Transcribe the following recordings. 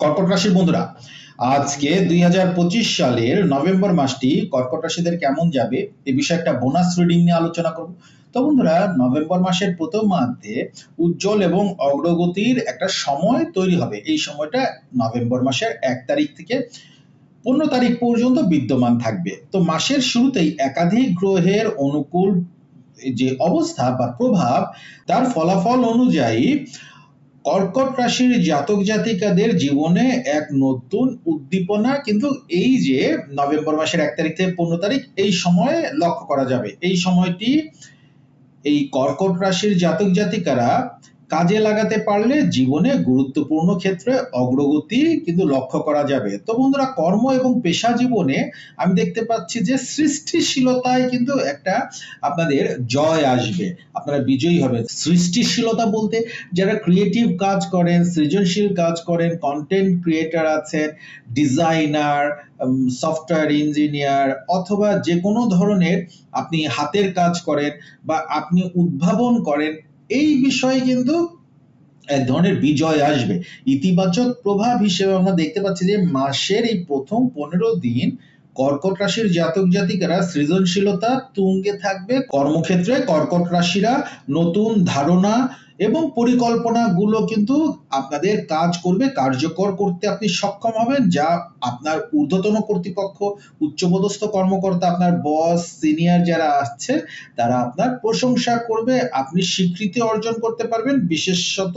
কর্কট রাশির বন্ধুরা, আজকে দুই সালের নভেম্বর মাসটি কর্কট রাশিদের কেমন যাবে এ বিষয়ে একটা বোনাস রিডিং নিয়ে আলোচনা করব। তো বন্ধুরা, নভেম্বর মাসের প্রথম মান্থে উজ্জ্বল এবং অগ্রগতির একটা সময় তৈরি হবে। এই সময়টা নভেম্বর মাসের এক তারিখ থেকে পনেরো তারিখ পর্যন্ত বিদ্যমান থাকবে। তো মাসের শুরুতেই একাধিক গ্রহের অনুকূল যে অবস্থা বা প্রভাব, তার ফলাফল অনুযায়ী কর্কট রাশির জাতক জাতিকাদের জীবনে এক নতুন উদ্দীপনা কিন্তু এই যে নভেম্বর মাসের এক তারিখ থেকে পনেরো তারিখ, এই সময়ে লক্ষ্য করা যাবে। এই সময়টি এই কর্কট রাশির জাতক জাতিকারা কাজে লাগাতে পারলে জীবনে গুরুত্বপূর্ণ ক্ষেত্রে অগ্রগতি কিন্তু লক্ষ্য করা যাবে। তো বন্ধুরা, কর্ম এবং পেশা জীবনে আমি দেখতে পাচ্ছি যে সৃষ্টিশীলতায় কিন্তু একটা আপনাদের জয় আসবে। আপনারা বিজয়ী হবেন। সৃষ্টিশীলতা বলতে যারা ক্রিয়েটিভ কাজ করেন, সৃজনশীল কাজ করেন কন্টেন্ট ক্রিয়েটার আছেন ডিজাইনার সফটওয়্যার ইঞ্জিনিয়ার অথবা যে কোনো ধরনের আপনি হাতের কাজ করেন বা আপনি উদ্ভাবন করেন এই বিষয়ে কিন্তু এক ধরনের বিজয় আসবে। ইতিবাচক প্রভাব হিসেবে আমরা দেখতে পাচ্ছি যে মাসের এই প্রথম পনেরো দিন কর্কট রাশির জাতক জাতিকারা সৃজনশীলতা তুঙ্গে থাকবে। কর্মক্ষেত্রে কর্কট রাশিরা নতুন ধারণা এবং পরিকল্পনাগুলো কিন্তু আপনাদের কাজ করবে, কার্যকর করতে আপনি সক্ষম হবেন, যা আপনার ঊর্ধ্বতন কর্তৃপক্ষ, উচ্চপদস্থ কর্মকর্তা, আপনার বস, সিনিয়র যারা আসছে, তারা আপনার প্রশংসা করবে, আপনি স্বীকৃতি অর্জন করতে পারবেন। বিশেষত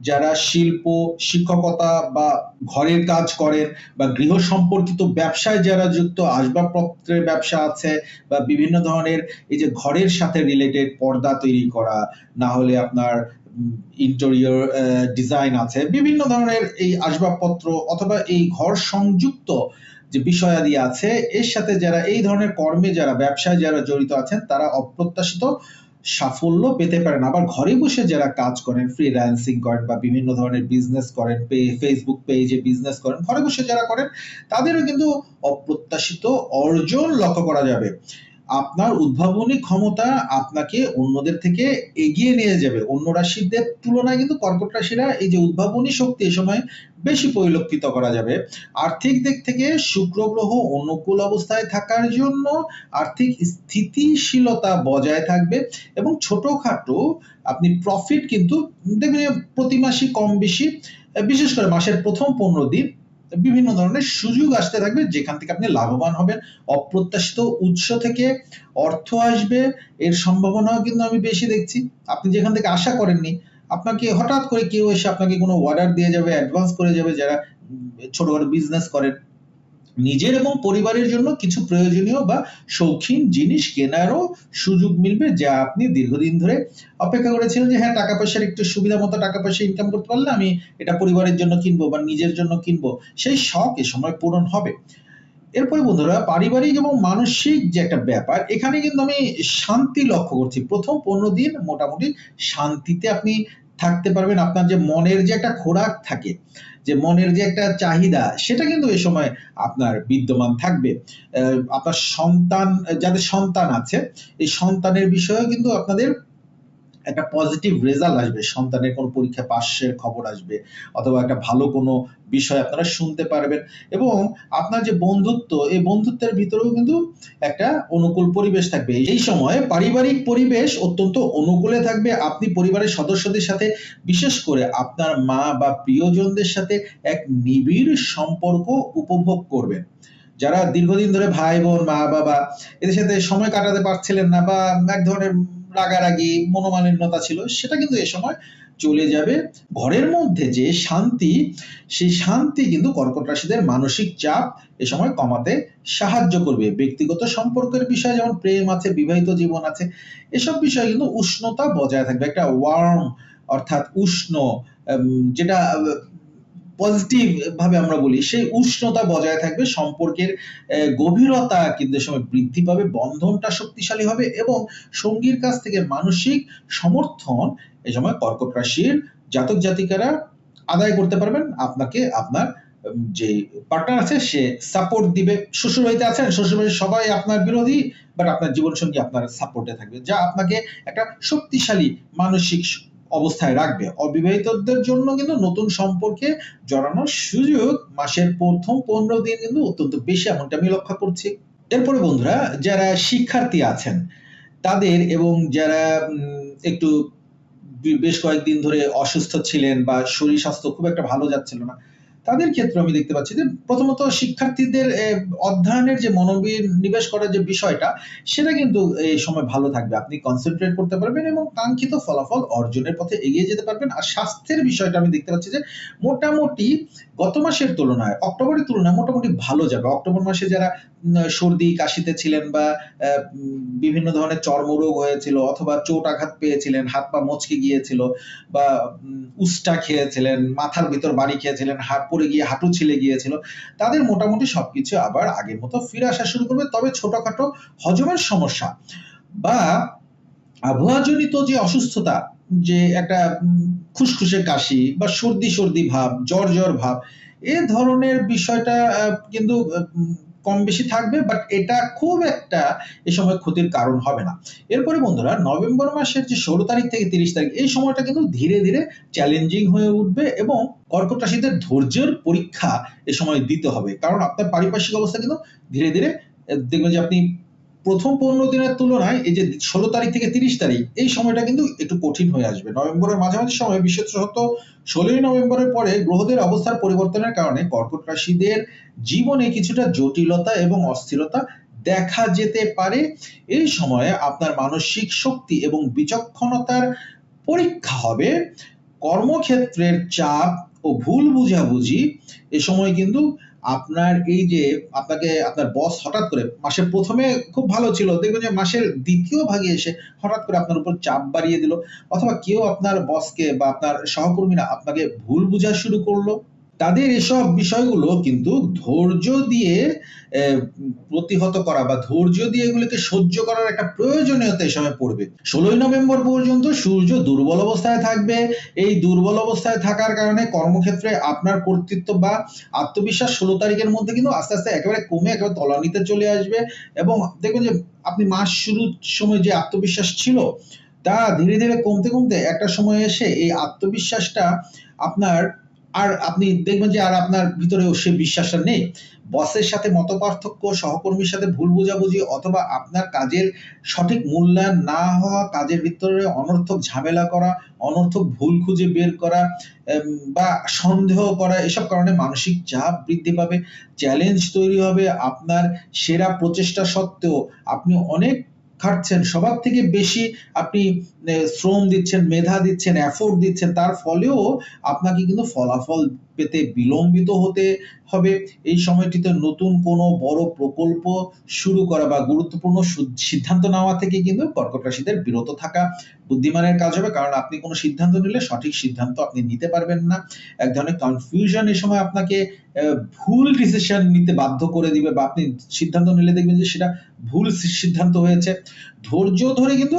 যারা শিল্প, শিক্ষকতা বা ঘরের কাজ করেন বা গৃহ সম্পর্কিত ব্যবসায় যারা যুক্ত, আসবাবপত্রের ব্যবসা আছে বা বিভিন্ন ধরনের এই যে ঘরের সাথে রিলেটেড পর্দা তৈরি করা, না হলে আপনার ইন্টেরিয়র ডিজাইন আছে। বিভিন্ন ধরনের এই আসবাবপত্র অথবা এই ঘর সংযুক্ত যে বিষয়াদি আছে, এর সাথে যারা এই ধরনের কর্মে যারা ব্যবসায় যারা জড়িত আছেন, তারা অপ্রত্যাশিত সাফল্য পেতে পারেন। আবার ঘরে বসে যারা কাজ করেন ফ্রিল্যান্সিং করেন বা বিভিন্ন ধরনের বিজনেস করেন ফেসবুক পেজে বিজনেস করেন, ঘরে বসে যারা করেন, তাদেরও কিন্তু অপ্রত্যাশিত অর্জন লক্ষ্য করা যাবে। আপনার উদ্ভাবনী ক্ষমতা আপনাকে অন্যদের থেকে এগিয়ে নিয়ে যাবে। অন্য রাশিদের তুলনায় কিন্তু কর্কট রাশিরা এই যে উদ্ভাবনী শক্তি এ সময় বেশি পরিলক্ষিত করা যাবে। আর্থিক দিক থেকে শুক্র গ্রহ অনুকূল অবস্থায় থাকার জন্য আর্থিক স্থিতিশীলতা বজায় থাকবে এবং ছোটখাটো আপনি প্রফিট কিন্তু দেখবেন প্রতি মাসে কম বেশি, বিশেষ করে মাসের প্রথম পনেরো দিন বিভিন্ন ধরনের সুযোগ আসতে থাকবে যেখান থেকে আপনি লাভবান হবেন। অপ্রত্যাশিত উৎস থেকে অর্থ আসবে, এর সম্ভাবনাও কিন্তু আমি বেশি দেখছি। আপনি যেখান থেকে আশা করেননি, আপনাকে হঠাৎ করে কেউ এসে আপনাকে কোনো অর্ডার দিয়ে যাবে অ্যাডভান্স করে যাবে যারা ছোটখাটো বিজনেস করেন। নিজের এবং পরিবারের জন্য কিছু প্রয়োজনীয় বা শৌখিন জিনিস কেনারও সুযোগ মিলবে যা আপনি দীর্ঘদিন ধরে অপেক্ষা করেছিলেন যে হ্যাঁ টাকা পয়সার একটু সুবিধা মতো টাকা পয়সা ইনকাম করতে পারলে আমি এটা পরিবারের জন্য কিনবো বা নিজের জন্য কিনবো। সেই শখ এ সময় পূরণ হবে। এরপরে বন্ধুরা, পারিবারিক এবং মানসিক যে একটা ব্যাপার, এখানে কিন্তু আমি শান্তি লক্ষ্য করছি। প্রথম পনেরো দিন মোটামুটি শান্তিতে আপনি থাকতে পারবেন। আপনার যে মনের যে একটা খোরাক থাকে, যে মনের যে একটা চাহিদা, সেটা কিন্তু এ সময় আপনার বিদ্যমান থাকবে। আপনার সন্তান, যাদের সন্তান আছে, এই সন্তানের বিষয়েও কিন্তু আপনাদের একটা পজিটিভ রেজাল্ট আসবে, সন্তানের কোনো পরীক্ষা পাশের খবর আসবে, অথবা একটা ভালো কোনো বিষয় আপনারা শুনতে পারবেন এবং আপনার যে বন্ধুত্ব, এই বন্ধুত্বের ভিতরেও কিন্তু একটা অনুকূল পরিবেশ থাকবে। এই সময় পারিবারিক পরিবেশ অত্যন্ত অনুকূলে থাকবে। আপনি পরিবারের সদস্যদের সাথে, বিশেষ করে আপনার মা বা প্রিয়জনদের সাথে এক নিবিড় সম্পর্ক উপভোগ করবেন। যারা দীর্ঘদিন ধরে ভাই বোন, মা বাবা, এদের সাথে সময় কাটাতে পারছিলেন না বা এক ধরনের রাগারাগি, মনোমালিন্যতা ছিল, সেটা কিন্তু এ সময় চলে যাবে। ঘরের মধ্যে যে শান্তি, সেই শান্তি কিন্তু কর্কট রাশিদের মানসিক চাপ এ সময় কমাতে সাহায্য করবে। ব্যক্তিগত সম্পর্কের বিষয় যেমন প্রেম আছে, বিবাহিত জীবন আছে, এসব বিষয়ে কিন্তু উষ্ণতা বজায় থাকবে। একটা ওয়ার্ম অর্থাৎ উষ্ণ যেটা পজিটিভ ভাবে আমরা বলি, সেই উষ্ণতা বজায় থাকবে, সম্পর্কের গভীরতা কিন্তু সময় বৃদ্ধি পাবে, বন্ধনটা শক্তিশালী হবে এবং সঙ্গীর কাছ থেকে মানসিক সমর্থন এই সময় কর্কট রাশির জাতক জাতিকারা আদায় করতে পারবেন। আপনাকে আপনার যে পার্টনার আছে, সে সাপোর্ট দিবে। শ্বশুর বাড়িতে আছেন, শ্বশুর বাড়ির সবাই আপনার বিরোধী বাট আপনার জীবন সঙ্গী আপনার সাপোর্টে থাকবে, যা আপনাকে একটা শক্তিশালী মানসিক অবস্থায় রাখবে। অবিবাহিতদের জন্য কিন্তু নতুন সম্পর্কে জড়ানোর সুযোগ মাসের প্রথম পনেরো দিন কিন্তু অত্যন্ত বেশি, এমনটা আমি লক্ষ্য করছি। এরপরে বন্ধুরা, যারা শিক্ষার্থী আছেন, তাদের এবং যারা একটু বেশ কয়েকদিন ধরে অসুস্থ ছিলেন বা শরীর স্বাস্থ্য খুব একটা ভালো যাচ্ছিল না তাদের ক্ষেত্রে আমি দেখতে পাচ্ছি যে প্রথমত শিক্ষার্থীদের অধ্যয়নের যে মনোনিবেশ করার যে বিষয়টা, সেটা কিন্তু এই সময় ভালো থাকবে। আপনি কনসেন্ট্রেট করতে পারবেন এবং কাঙ্ক্ষিত ফলাফল অর্জনের পথে এগিয়ে যেতে পারবেন। আর স্বাস্থ্যের বিষয়টা আমি দেখতে পাচ্ছি যে মোটামুটি গত মাসের তুলনায়, অক্টোবরের তুলনায় মোটামুটি ভালো যাবে। অক্টোবর মাসে যারা সর্দি, কাশিতে ছিলেন বা বিভিন্ন ধরনের চর্মরোগ হয়েছিল অথবা চোট আঘাত পেয়েছিলেন, হাত পা মচকে গিয়েছিল বা উস্টা খেয়েছিলেন, মাথার ভিতর বাড়ি খেয়েছিলেন, হাত পড়ে গিয়ে, হাঁটু ছিলে গিয়েছিল, তাদের মোটামুটি সবকিছু আবার আগের মতো ফিরে আসা শুরু করবে। তবে ছোটখাটো হজমের সমস্যা বা আবহাওয়াজনিত যে অসুস্থতা, যে একটা খুসখুসে কাশি বা সর্দি সর্দি ভাব, জ্বর জ্বর ভাব, এ ধরনের বিষয়টা কিন্তু কম বেশি থাকবে বাট এটা খুব একটা এ সময় ক্ষতির কারণ হবে না। এরপরে বন্ধুরা, নভেম্বর মাসের যে ষোলো তারিখ থেকে তিরিশ তারিখ, এই সময়টা কিন্তু ধীরে ধীরে চ্যালেঞ্জিং হয়ে উঠবে এবং কর্কট রাশিদের ধৈর্যের পরীক্ষা এ সময় দিতে হবে। কারণ আপনার পারিপার্শ্বিক অবস্থা কিন্তু ধীরে ধীরে, দেখবেন যে আপনি প্রথম পনেরো দিনের তুলনায় এই যে ষোলো তারিখ থেকে তিরিশ তারিখ, এই সময়টা কিন্তু একটু কঠিন হয়ে আসবে। নভেম্বরের মাঝামাঝি সময় বিশেষত ষোলোই নভেম্বরের পরে গ্রহদের অবস্থার পরিবর্তনের কারণে কর্কট রাশিদের জীবনে কিছুটা জটিলতা এবং অস্থিরতা দেখা যেতে পারে। এই সময়ে আপনার মানসিক শক্তি এবং বিচক্ষণতার পরীক্ষা হবে। কর্মক্ষেত্রের চাপ ও ভুল বুঝাবুঝি এ সময় কিন্তু আপনার এই যে আপনাকে, আপনার বস হঠাৎ করে, মাসের প্রথমে খুব ভালো ছিল, দেখবেন যে মাসের দ্বিতীয় ভাগে এসে হঠাৎ করে আপনার উপর চাপ বাড়িয়ে দিল, অথবা কেউ আপনার বসকে বা আপনার সহকর্মীরা আপনাকে ভুল বোঝা শুরু করল। তাদের এসব বিষয়গুলো কিন্তু ধৈর্য দিয়ে প্রতিহত করা বা ধৈর্য দিয়ে এগুলোকে সহ্য করার একটা প্রয়োজনীয়তা এই সময় পড়বে। ষোলোই নভেম্বর পর্যন্ত সূর্য দুর্বল অবস্থায় থাকবে। এই দুর্বল অবস্থায় থাকার কারণে কর্মক্ষেত্রে আপনার কর্তৃত্ব বা আত্মবিশ্বাস ষোলো তারিখের মধ্যে কিন্তু আস্তে আস্তে একেবারে কমে, একেবারে তলানিতে চলে আসবে এবং দেখবেন যে আপনি মাস শুরুর সময় যে আত্মবিশ্বাস ছিল, তা ধীরে ধীরে কমতে কমতে একটা সময় এসে এই আত্মবিশ্বাসটা আপনার আর আপনি দেখবেন যে আর আপনার ভিতরে সে বিশ্বাসটা নেই। বসের সাথে মত পার্থক্য সহকর্মীর সাথে ভুল বোঝাবুঝি অথবা আপনার কাজের সঠিক মূল্যায়ন না হওয়া, কাজের ভিতরে অনর্থক ঝামেলা করা, অনর্থক ভুল খুঁজে বের করা বা সন্দেহ করা, এসব কারণে মানসিক চাপ বৃদ্ধি পাবে। চ্যালেঞ্জ তৈরি হবে। আপনার সেরা প্রচেষ্টা সত্ত্বেও আপনি অনেক খাটছেন, সবার থেকে বেশি আপনি শ্রম দিচ্ছেন, মেধা দিচ্ছেন এফোর্ট দিচ্ছেন, তার ফলেও আপনাকে কিন্তু ফলাফল পেতে বিলম্বিত হতে হবে। এই সময়টিতে নতুন কোনো বড় প্রকল্প শুরু করা বা গুরুত্বপূর্ণ সিদ্ধান্ত নেওয়া থেকে কিন্তু কর্কট রাশিদের বিরত থাকা বুদ্ধিমানের কাজ হবে। কারণ আপনি কোনো সিদ্ধান্ত নিলে সঠিক সিদ্ধান্ত আপনি নিতে পারবেন না। এক ধরনের কনফিউশন এই সময় আপনাকে ভুল ডিসিশন নিতে বাধ্য করে দিবে বা আপনি সিদ্ধান্ত নিলে দেখবেন যে সেটা ভুল সিদ্ধান্ত হয়েছে। ধৈর্য ধরে কিন্তু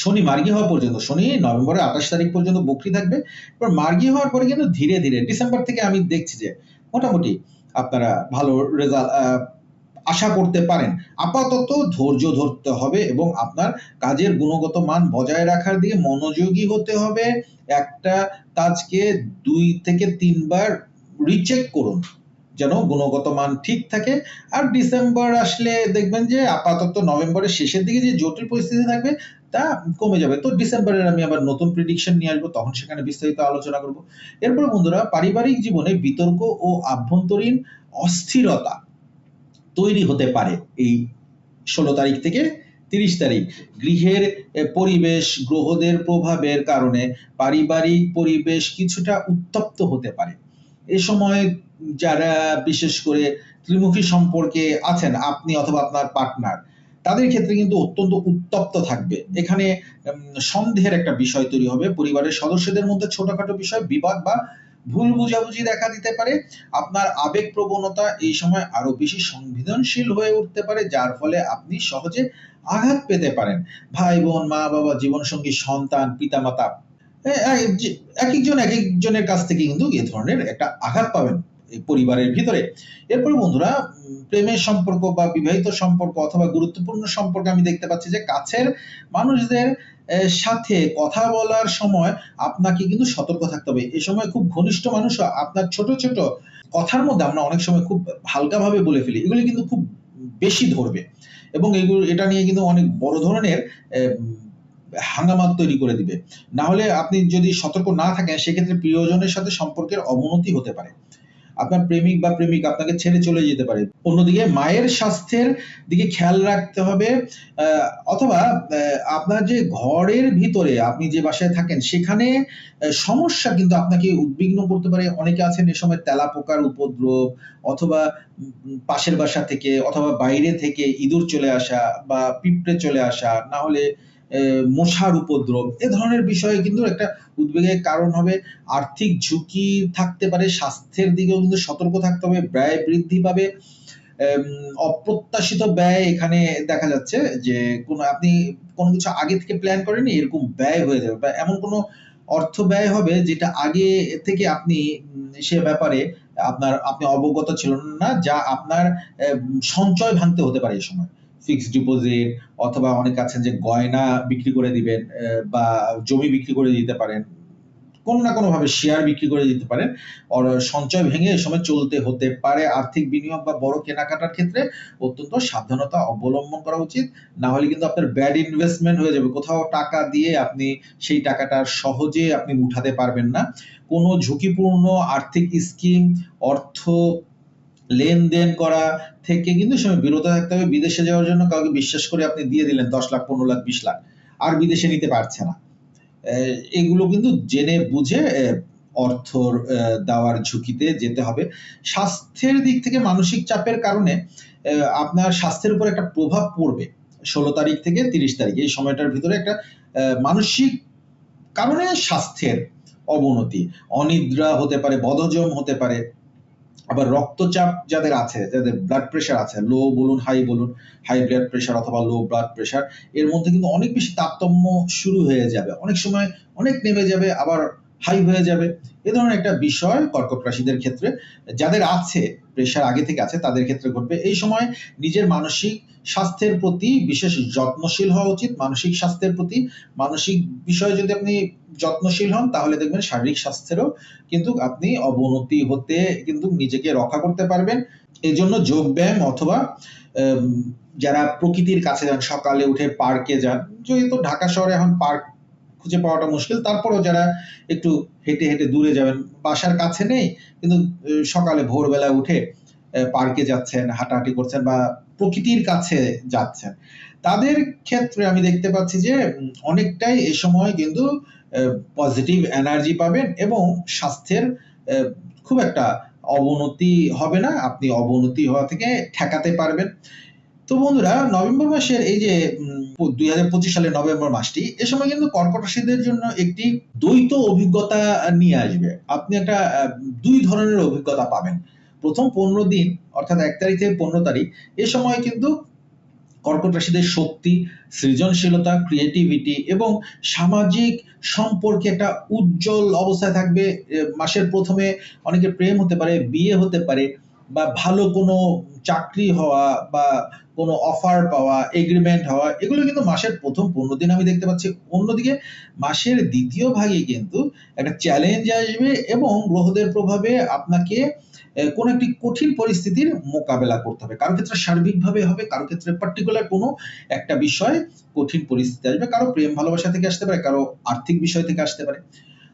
শনি মার্গী হওয়া পর্যন্ত, শনি নভেম্বরের আঠাশ তারিখ পর্যন্ত বকরি থাকবে, এবার মার্গি হওয়ার পরে কিন্তু ধীরে ধীরে ডিসেম্বর থেকে আমি দেখছি যে মোটামুটি আপনারা ভালো রেজাল্ট আশা করতে পারেন। আপাতত ধৈর্য ধরতে হবে এবং আপনার কাজের গুণগত মান বজায় রাখার দিকে মনোযোগী হতে হবে। একটা কাজকে দুই থেকে তিনবার রিচেক করুন, যেন গুণগত মান ঠিক থাকে। আর ডিসেম্বর আসলে দেখবেন যে আপাতত নভেম্বরের শেষের দিকে যে জটিল পরিস্থিতি থাকবে তা কমে যাবে। তো ডিসেম্বরের আমি আবার নতুন প্রিডিকশন নিয়ে আসব, তখন সেখানে বিস্তারিত আলোচনা করব। এরপরে বন্ধুরা, পারিবারিক জীবনে বিতর্ক ও আভ্যন্তরীণ অস্থিরতা তৈরি হতে পারে এই ষোলো তারিখ থেকে তিরিশ তারিখ। গৃহের পরিবেশ, গ্রহদের প্রভাবের কারণে পারিবারিক পরিবেশ কিছুটা উত্তপ্ত হতে পারে। এ সময় যারা বিশেষ করে ত্রিমুখী সম্পর্কে আছেন, আপনি অথবা আপনার পার্টনার তাদের ক্ষেত্রে কিন্তু অত্যন্ত উত্তপ্ত থাকবে। এখানে সন্দেহের একটা বিষয় তৈরি হবে। পরিবারের সদস্যদের মধ্যে ছোটখাটো বিষয়, বিবাদ বা ভুল বুঝাবুঝি দেখা দিতে পারে। আপনার আবেগ প্রবণতা এই সময় আরও বেশি সংবেদনশীল হয়ে উঠতে পারে, যার ফলে আপনি সহজে আঘাত পেতে পারেন। ভাই বোন মা বাবা জীবনসঙ্গী, সন্তান, পিতামাতা এক একজন এক একজনের কাছ থেকে কিন্তু এ ধরনের একটা আঘাত পাবেন। পরিবারের ভিতরে। এরপরে বন্ধুরা প্রেমের সম্পর্ক বা বিবাহিত সম্পর্ক অথবা গুরুত্বপূর্ণ সম্পর্ক আমি দেখতে পাচ্ছি যে কাছের মানুষদের সাথে কথা বলার সময় আপনাকে কিন্তু সতর্ক থাকতে হবে। এ সময় খুব ঘনিষ্ঠ মানুষও আপনার ছোট ছোট কথার মধ্যে আমরা অনেক সময় খুব হালকাভাবে বলে ফেলি। এগুলি কিন্তু খুব বেশি ধরবে এবং এগুলো, এটা নিয়ে কিন্তু অনেক বড় ধরনের হাঙ্গামা তৈরি করে দিবে। না হলে আপনি যদি সতর্ক না থাকেন, সেক্ষেত্রে প্রিয়জনের সাথে সম্পর্কের অবনতি হতে পারে। আপনার প্রেমিক বা প্রেমিক আপনাকে ছেড়ে চলে যেতে পারে। অন্যদিকে মায়ের স্বাস্থ্যের দিকে খেয়াল রাখতে হবে অথবা আপনার যে ঘরের ভিতরে আপনি যে বাসায় থাকেন, সেখানে সমস্যা কিন্তু আপনাকে উদ্বিগ্ন করতে পারে। অনেকে আছেন এ সময় তেলা পোকার উপদ্রব, অথবা পাশের বাসা থেকে, অথবা বাইরে থেকে ইঁদুর চলে আসা বা পিঁপড়ে চলে আসা, না হলে মশার উপদ্রব। এ ধরনের বিষয়ে কিন্তু একটা উদ্বেগের কারণ হবে। আর্থিক ঝুঁকি থাকতে পারে, স্বাস্থ্যের দিকেও কিন্তু সতর্ক থাকতে হবে, ব্যয় বৃদ্ধি পাবে। অপ্রত্যাশিত ব্যয় এখানে দেখা যাচ্ছে যে কোনো, আপনি কোনো কিছু আগে থেকে প্ল্যান করেনি এরকম ব্যয় হয়ে যাবে। বা এমন কোনো অর্থ ব্যয় হবে যেটা আগে থেকে আপনি সে ব্যাপারে আপনার, আপনি অবগত ছিলেন না, যা আপনার সঞ্চয় ভাঙতে হতে পারে এই সময়। ফিক্সড ডিপোজিট অথবা অনেক আছেন যে গয়না বিক্রি করে দিবেন বা জমি বিক্রি করে দিতে পারেন, কোনো না কোনো ভাবে শেয়ার বিক্রি করে দিতে পারেন আর সঞ্চয় ভেঙে এ সময় চলতে হতে পারে। আর্থিক বিনিয়োগ বা বড় কেনাকাটার ক্ষেত্রে অত্যন্ত সাবধানতা অবলম্বন করা উচিত। না হলে কিন্তু আপনার ব্যাড ইনভেস্টমেন্ট হয়ে যাবে। কোথাও টাকা দিয়ে আপনি সেই টাকাটা সহজে আপনি উঠাতে পারবেন না। কোনো ঝুঁকিপূর্ণ আর্থিক স্কিম অর্থ লেনদেন করা থেকে কিন্তু সময় বিরত থাকতে হবে। বিদেশে যাওয়ার জন্য কাউকে বিশ্বাস করে আপনি দিয়ে দিলেন দশ লাখ, পনেরো লাখ, বিশ লাখ। আর বিদেশে নিতে পারছে না। এগুলো কিন্তু জেনে বুঝে অর্থ দেওয়ার ঝুঁকিতে যেতে হবে। স্বাস্থ্যের দিক থেকে মানসিক চাপের কারণে আপনার স্বাস্থ্যের উপর একটা প্রভাব পড়বে। ষোলো তারিখ থেকে তিরিশ তারিখ, এই সময়টার ভিতরে একটা মানসিক কারণে স্বাস্থ্যের অবনতি। অনিদ্রা হতে পারে, বদহজম হতে পারে। আবার রক্তচাপ যাদের আছে, যাদের ব্লাড প্রেশার আছে লো বলুন হাই বলুন হাই ব্লাড প্রেশার অথবা লো ব্লাড প্রেশার এর মধ্যে কিন্তু অনেক বেশি তারতম্য শুরু হয়ে যাবে। অনেক সময় অনেক নেমে যাবে, আবার হাই হয়ে যাবে। এ ধরনের একটা বিষয় কর্কট রাশিদের ক্ষেত্রে, যাদের আছে প্রেশার আগে থেকে আছে, তাদের ক্ষেত্রে ঘটবে। এই সময় নিজের মানসিক স্বাস্থ্যের প্রতি বিশেষ যত্নশীল হওয়া উচিত। মানসিক স্বাস্থ্যের প্রতি মানসিক বিষয়ে যদি আপনি যত্নশীল হন, তাহলে দেখবেন শারীরিক স্বাস্থ্যেরও কিন্তু আপনি অবনতি হতে কিন্তু নিজেকে রক্ষা করতে পারবেন। এই জন্য যোগ ব্যায়াম অথবা যারা প্রকৃতির কাছে যান, সকালে উঠে পার্কে যান, যেহেতু ঢাকা শহরে এখন পার্ক খুঁজে পাওয়াটা মুশকিল। তারপরেও যারা একটু হেঁটে হেঁটে দূরে যাবেন, বাসার কাছে নেই, কিন্তু সকালে ভোরবেলা উঠে পার্কে যাচ্ছেন, হাঁটাহাঁটি করছেন বা প্রকৃতির কাছে যাচ্ছেন। তাদের ক্ষেত্রে আমি দেখতে পাচ্ছি যে অনেকটাই এ সময় কিন্তু পজিটিভ এনার্জি পাবেন এবং স্বাস্থ্যের খুব একটা অবনতি হবে না। আপনি অবনতি হওয়া থেকে ঠেকাতে পারবেন। তো বন্ধুরা, নভেম্বর মাসের এই যে দুই হাজার পঁচিশ সালের নভেম্বর মাসটি, এ সময় কিন্তু কর্কট রাশিদের জন্য একটি দ্বৈত অভিজ্ঞতা নিয়ে আসবে। আপনি একটা দুই ধরনের অভিজ্ঞতা পাবেন। প্রথম পনেরো দিন, অর্থাৎ এক তারিখ থেকে পনেরো তারিখ, এ সময় কিন্তু কর্কট রাশিদের শক্তি, সৃজনশীলতা ক্রিয়েটিভিটি এবং সামাজিক সম্পর্কে একটা উজ্জ্বল অবস্থায় থাকবে। মাসের প্রথমে অনেকে প্রেম হতে পারে, বিয়ে হতে পারে বা ভালো কোনো চাকরি হওয়া বা কোনো অফার পাওয়া এগ্রিমেন্ট হওয়া, এগুলো কিন্তু মাসের প্রথম পনেরো দিন আমি দেখতে পাচ্ছি। অন্যদিকে মাসের দ্বিতীয় ভাগে কিন্তু একটা চ্যালেঞ্জ আসবে এবং গ্রহদের প্রভাবে আপনাকে কোনো একটি কঠিন পরিস্থিতির মোকাবেলা করতে হবে। কারও ক্ষেত্রে সার্বিকভাবে হবে, কারও ক্ষেত্রে পার্টিকুলার কোনো একটা বিষয় কঠিন পরিস্থিতি আসবে। কারও প্রেম ভালোবাসা থেকে আসতে পারে, কারও আর্থিক বিষয় থেকে আসতে পারে।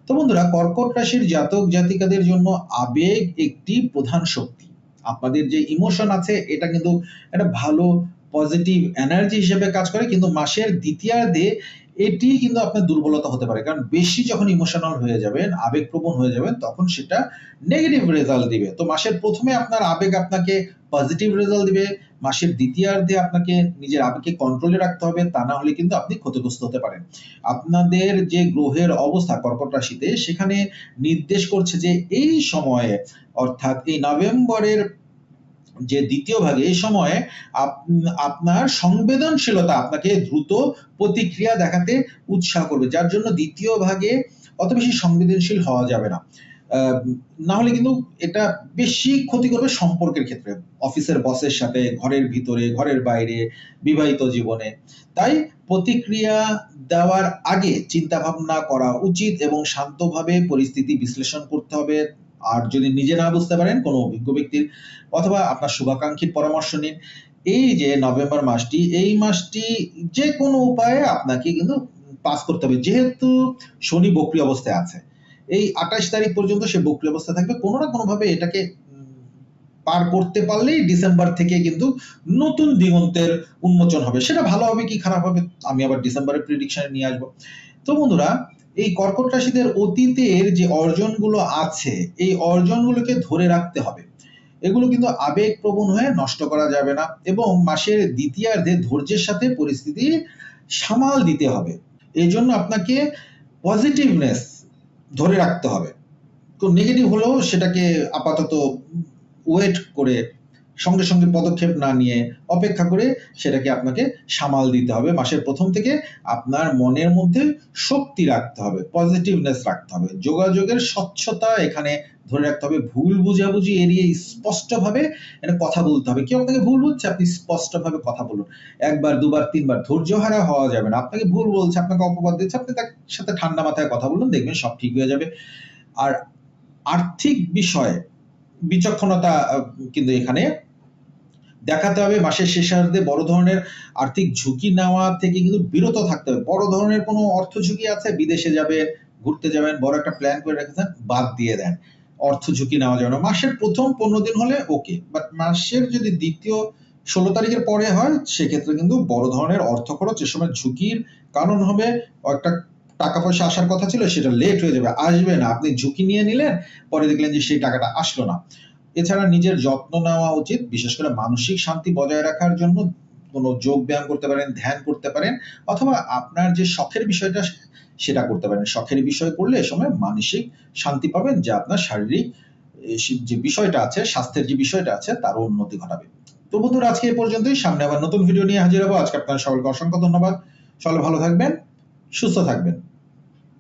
তো বন্ধুরা, কর্কট রাশির জাতক জাতিকাদের জন্য আবেগ একটি প্রধান শক্তি। আপনাদের যে ইমোশন আছে, এটা কিন্তু একটা ভালো পজিটিভ এনার্জি হিসেবে কাজ করে, কিন্তু মাসের দ্বিতীয়ার্ধে এটি কিন্তু আপনার দুর্বলতা হতে পারে। কারণ বেশি যখন ইমোশনাল হয়ে যাবেন, আবেগপ্রবণ হয়ে যাবেন, তখন সেটা নেগেটিভ রেজাল্ট দিবে। তো মাসের প্রথমে আপনার আবেগ আপনাকে পজিটিভ রেজাল্ট দিবে, মাসের দ্বিতীয়ার্ধে আপনাকে নিজের আবেগকে কন্ট্রোলে রাখতে হবে, তা না হলে কিন্তু আপনি ক্ষতিগ্রস্ত হতে পারেন। আপনাদের যে গ্রহের অবস্থা কর্কট রাশিতে, সেখানে নির্দেশ করছে যে এই সময়ে, অর্থাৎ এই নভেম্বরের যে দ্বিতীয় ভাগে, এই সময়ে আপনার সংবেদনশীলতা আপনাকে দ্রুত প্রতিক্রিয়া দেখাতে উৎসাহ করবে, যার জন্য দ্বিতীয় ভাগে অত বেশি সংবেদনশীল হওয়া যাবে না। না হলে কিন্তু এটা বেশি ক্ষতি করবে সম্পর্কের ক্ষেত্রে। অফিসের বসের সাথে, ঘরের ভিতরে, ঘরের বাইরে, বিবাহিত জীবনে। তাই প্রতিক্রিয়া দেওয়ার আগে চিন্তা ভাবনা করা উচিত এবং শান্তভাবে পরিস্থিতি বিশ্লেষণ করতে হবে। আর যদি নিজে না বুঝতে পারেন, কোনো অভিজ্ঞ ব্যক্তির অথবা আপনার শুভাকাঙ্ক্ষীর পরামর্শ নিন। এই যে নভেম্বর মাসটি, এই মাসটি যে কোনো উপায়ে আপনাকে কিন্তু পাস করতে হবে। যেহেতু শনি বক্রি অবস্থায় আছে এই আঠাশ তারিখ পর্যন্ত সে বক্রি অবস্থা থাকবে। কোনো না কোনো ভাবে এটাকে পার করতে পারলেই ডিসেম্বর থেকে কিন্তু নতুন দিগন্তের উন্মোচন হবে। সেটা ভালো হবে কি খারাপ হবে আমি আবার ডিসেম্বরের প্রিডিকশনে নিয়ে আসব। তো বন্ধুরা, এই কর্কট রাশিদের অতীতের যে অর্জনগুলো আছে, এই অর্জনগুলোকে ধরে রাখতে হবে। এগুলো কিন্তু আবেগ প্রবণ হয়ে নষ্ট করা যাবে না এবং মাসের দ্বিতীয়ার্ধে ধৈর্যের সাথে পরিস্থিতি সামাল দিতে হবে। এই জন্য আপনাকে পজিটিভনেস ধরে রাখতে হবে। তো নেগেটিভ হলেও সেটাকে আপাতত ওয়েট করে সঙ্গে সঙ্গে পদক্ষেপ না নিয়ে অপেক্ষা করে সেটাকে আপনাকে সামাল দিতে হবে। মাসের প্রথম থেকে আপনার মনের মধ্যে শক্তি রাখতে হবে পজিটিভনেস রাখতে হবে। যোগাযোগের স্বচ্ছতা এখানে ধরে রাখতে হবে, ভুল বুঝাবুঝি এড়িয়ে স্পষ্টভাবে এটা কথা বলতে হবে। কেউ আপনাকে ভুল বুঝছে আপনি স্পষ্টভাবে কথা বলুন। একবার, দুবার, তিনবার ধৈর্য হারা হওয়া যাবে না। আপনাকে ভুল বলছে, আপনাকে অপবাদ দিচ্ছে, আপনি তার সাথে ঠান্ডা মাথায় কথা বলুন, দেখবেন সব ঠিক হয়ে যাবে। আর আর্থিক বিষয়ে বিচক্ষণতা কিন্তু এখানে দেখাতে হবে। মাসের শেষার্ধে বড় ধরনের আর্থিক ঝুঁকি নেওয়া থেকে কিন্তু বিরত থাকতে হবে। বড় ধরনের কোনো অর্থ ঝুঁকি আছে? বিদেশে যাবে, ঘুরতে যাবেন, বড় একটা প্ল্যান করে রেখেছেন, বাদ দিয়ে দেন। অর্থ ঝুঁকি নেওয়া যাবে না। মাসের প্রথম পনেরো দিন হলে ওকে বাট মাসের যদি দ্বিতীয় ষোলো তারিখের পরে হয়, সেক্ষেত্রে কিন্তু বড় ধরনের অর্থ খরচ, এ সময় ঝুঁকির কারণ হবে। একটা টাকা পয়সা আসার কথা ছিল, সেটা লেট হয়ে যাবে, আসবে না। আপনি ঝুঁকি নিয়ে নিলেন, পরে দেখলেন যে সেই টাকাটা আসলো না। এছাড়া নিজের যত্ন নেওয়া উচিত, বিশেষ করে মানসিক শান্তি বজায় রাখার জন্য কোনো যোগ ব্যায়াম করতে পারেন, ধ্যান করতে পারেন, অথবা আপনার যে শখের বিষয়টা সেটা করতে পারেন। শখের বিষয় করলে এ সময় মানসিক শান্তি পাবেন, যা আপনার শারীরিক যে বিষয়টা আছে, স্বাস্থ্যের যে বিষয়টা আছে, তারও উন্নতি ঘটাবে। তো বন্ধুরা, আজকে এ পর্যন্তই। সামনে আবার নতুন ভিডিও নিয়ে হাজির হব। আজকে আপনার সকলকে অসংখ্য ধন্যবাদ। সকলে ভালো থাকবেন, সুস্থ থাকবেন।